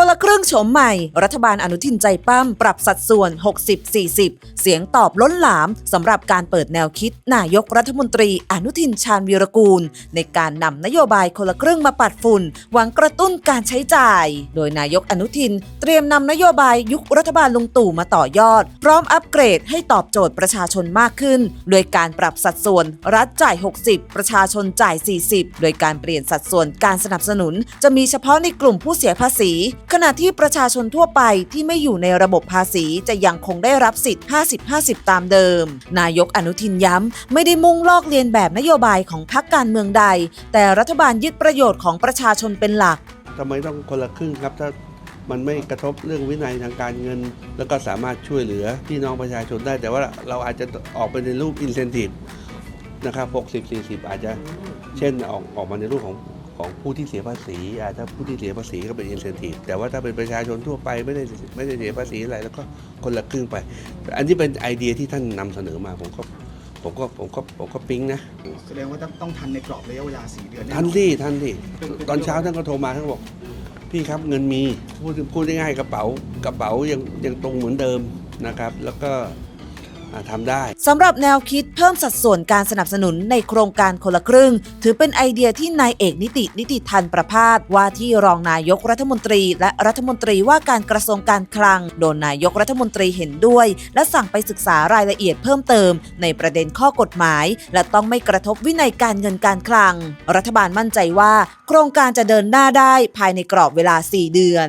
คนละครึ่งโฉมใหม่ รัฐบาลอนุทินใจปั้มปรับสัดส่วน 60-40 เสียงตอบล้นหลามสำหรับการเปิดแนวคิด นายกรัฐมนตรีอนุทินชาญวีรกูล ในการนำนโยบายคนละครึ่งมาปัดฝุ่น หวังกระตุ้นการใช้จ่าย โดยนายกอนุทิน เตรียมนำนโยบายยุครัฐบาลลุงตู่มาต่อยอด พร้อมอัปเกรดให้ตอบโจทย์ประชาชนมากขึ้น โดยการปรับสัดส่วนรัฐจ่าย 60 ประชาชนจ่าย 40 โดยการเปลี่ยนสัดส่วนการสนับสนุน จะมีเฉพาะในกลุ่มผู้เสียภาษีขณะที่ประชาชนทั่วไปที่ไม่อยู่ในระบบภาษีจะยังคงได้รับสิทธิ์ 50-50 ตามเดิม นายกอนุทินย้ำ ไม่ได้มุ่งลอกเลียนแบบนโยบายของพรรคการเมืองใด แต่รัฐบาลยึดประโยชน์ของประชาชนเป็นหลัก ทำไมต้องคนละครึ่งครับ ถ้ามันไม่กระทบเรื่องวินัยทางการเงิน แล้วก็สามารถช่วยเหลือพี่น้องประชาชนได้ แต่ว่าเราอาจจะออกไปในรูปอินเซนティブนะครับ 60 40 อาจจะเช่นออกออกมาในรูปของ ของผู้ที่เสียภาษี อาจจะผู้ที่เสียภาษีก็เป็นอินเซนティブแต่ว่าถ้าเป็นประชาชนทั่วไปไม่ได้ไม่ได้เสียภาษีอะไร แล้วก็คนละครึ่งไป อันนี้เป็นไอเดียที่ท่านนำเสนอมาผมก็ผมก็ผมก็ผมก็ปิ๊งนะ แสดงว่าต้องต้องทันในกรอบระยะเวลา 4 เดือนแอ ท่านที่ท่านที่ตอนเช้าท่านก็โทรมาท่านก็บอก พี่ครับเงินมีพูดพูดง่ายๆกระเป๋ากระเป๋ายังยังตรงเหมือนเดิมนะครับ แล้วก็ อ่าได้สำหรับแนวคิดเพิ่มสัดส่วนการสนับสนุนในโครงการคนละครึ่ง ถือเป็นไอเดียที่นายเอกนิตินิติทันประพาสว่าที่รองนายกรัฐมนตรี และรัฐมนตรีว่าการกระทรวงการคลัง โดนนายกรัฐมนตรีเห็นด้วย และสั่งไปศึกษารายละเอียดเพิ่มเติม ในประเด็นข้อกฎหมาย และต้องไม่กระทบวินัยการเงินการคลัง รัฐบาลมั่นใจว่า โครงการจะเดินหน้าได้ภายในกรอบเวลา 4 เดือน